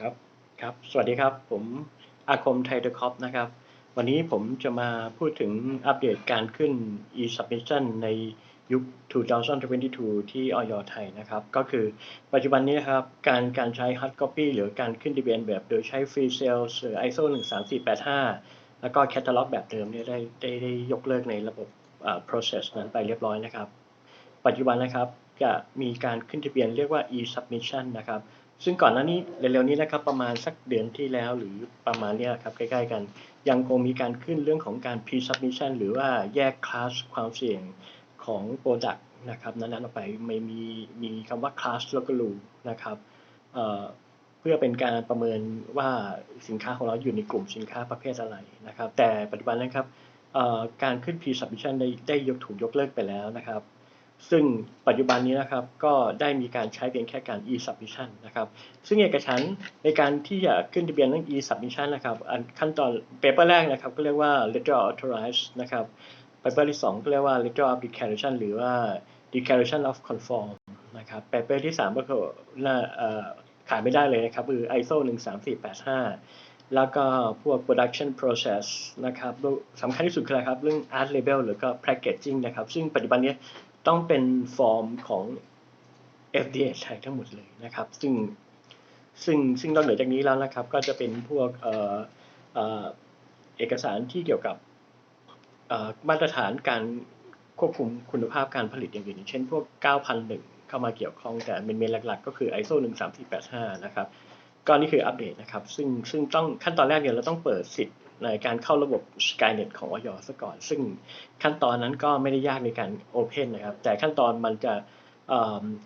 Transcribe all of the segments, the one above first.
ครับครับ สวัสดีครับ ผมอาคมไทเดอะคอปนะครับ วันนี้ผมจะมาพูดถึงอัปเดตการขึ้น e-submission ในยุค 2022 ที่ออยไทยนะครับ ก็คือปัจจุบันนี้นะครับ การการใช้ hard copy หรือการขึ้นทะเบียนแบบโดยใช้ free sales หรือ ISO 13485 แล้วก็ catalog แบบเดิมเนี่ยได้ได้ได้ยกเลิกในระบบ process นั้นไปเรียบร้อยนะครับ ปัจจุบันนะครับจะมีการขึ้นทะเบียนเรียกว่า e-submission นะครับ ซึ่งก่อนหน้านี้เร็วๆนี้นะครับประมาณสักเดือนที่แล้วหรือประมาณเนี้ยครับใกล้ๆกัน ยังคงมีการขึ้นเรื่องของการ pre-submission หรือว่าแยกคลาสความเสี่ยงของ Product นะครับนั้นๆออกไปไม่มีมีคำว่า class แล้วก็ rule นะครับเเพื่อเป็นการประเมินว่าสินค้าของเราอยู่ในกลุ่มสินค้าประเภทอะไรนะครับ แต่ปัจจุบันนะครับการขึ้น pre-submission ได้ได้ยกถูกยกเลิกไปแล้วนะครับ ซึ่งปัจจุบันนี้นะครับก็ได้มีการใช้เพียงแค่การ e-submission นะครับซึ่งเอกฉันในการที่จะขึ้นทะเบียนเรื่อง e-submission นะครับอันขั้นตอนเปเปอร์แรกนะครับก็เรียกว่า letter of authorize นะครับเปเปอร์ที่สองก็เรียกว่า letter of declaration หรือว่า declaration of conform นะครับเปเปอร์ที่สามก็คือน่าเอ่อขาดไม่ได้เลยนะครับคือ ISO 13485 แล้วก็พวก production process นะครับสำคัญที่สุดคืออะไรครับ เรื่อง art label หรือก็ packaging นะครับ ซึ่งปัจจุบันนี้ ต้องเป็นฟอร์มของ FDA ไทยทั้งหมดเลยนะครับ ซึ่งซึ่งซึ่งนอกเหนือจากนี้แล้วนะครับ ก็จะเป็นพวกเอ่อเอ่อเอกสารที่เกี่ยวกับมาตรฐานการควบคุมคุณภาพการผลิตอย่างอื่นเช่นพวก 9001 เข้ามาเกี่ยวข้องแต่เมนเมนหลักๆ ก็คือ ISO 13485 นะครับ ก็นี่คืออัปเดตนะครับ ซึ่งซึ่งต้องขั้นตอนแรกเนี่ยเราต้องเปิดสิทธิ์ การเข้าระบบ Skynet ของอยซะก่อน ซึ่งขั้นตอนนั้นก็ไม่ได้ยากในการ Open นะครับ แต่ขั้นตอนมันจะเ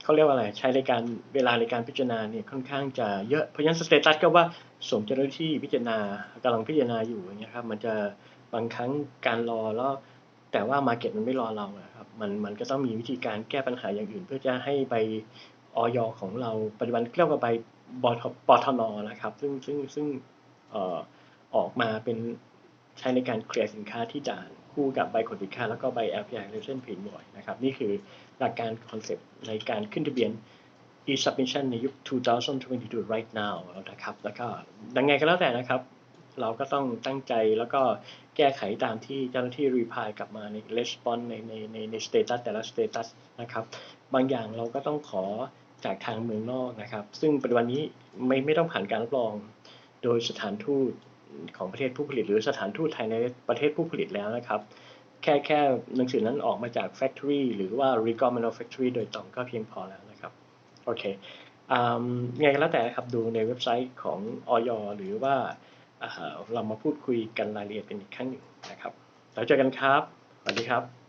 เขาเรียกว่าอะไร ใช้ในการเวลาในการพิจารณาเนี่ยค่อนข้างจะเยอะ เพราะฉะนั้นสเตตัสก็ว่าส่งเจ้าหน้าที่พิจารณากำลังพิจารณาอยู่อย่างเงี้ยครับ มันจะบางครั้งการรอแล้วแต่ว่ามาเก็ตมันไม่รอเราครับ มันมันก็ต้องมีวิธีการแก้ปัญหาอย่างอื่น เพื่อจะให้ใบออยของเราปัจจุบันเรียกว่าใบบทปทนนะครับ ซึ่งซึ่งซึ่งเอ่อ ออกมาเป็นใช้ในการเคลียร์สินค้าที่ด่านคู่กับใบขนสินค้าแล้วก็ใบ LPI Relation p r e m o นะครับนี่คือหลักการคอนเซปต์ในการขึ้นทะเบียน e-submission ในยุค 2022 right now นะครับ แล้วก็ดังไงก็แล้วแต่นะครับ เราก็ต้องตั้งใจแล้วก็แก้ไขตามที่เจ้าหน้าที่ reply กลับมาใน response ในในในใน status แต่ละ status นะครับ บางอย่างเราก็ต้องขอจากทางเมืองนอกนะครับ ซึ่งปัจจุบันนี้ไม่ไม่ต้องผ่านการรับรอง โดยสถานทูต ของประเทศผู้ผลิต หรือสถานทูตไทยในประเทศผู้ผลิตแล้วนะครับ แค่แค่หนังสือนั้นออกมาจาก factory หรือว่า r e g o r m a n u f a c t o r y โดยตรงก็เพียงพอแล้วนะครับโอเคอ่าไงก็แล้วแต่นะครับดูในเว็บไซต์ของออยหรือว่าอ่าเรามาพูดคุยกันรายละเอียดกันอีกครั้งหนึ่งนะครับแล้วเจอกันครับ สวัสดีครับ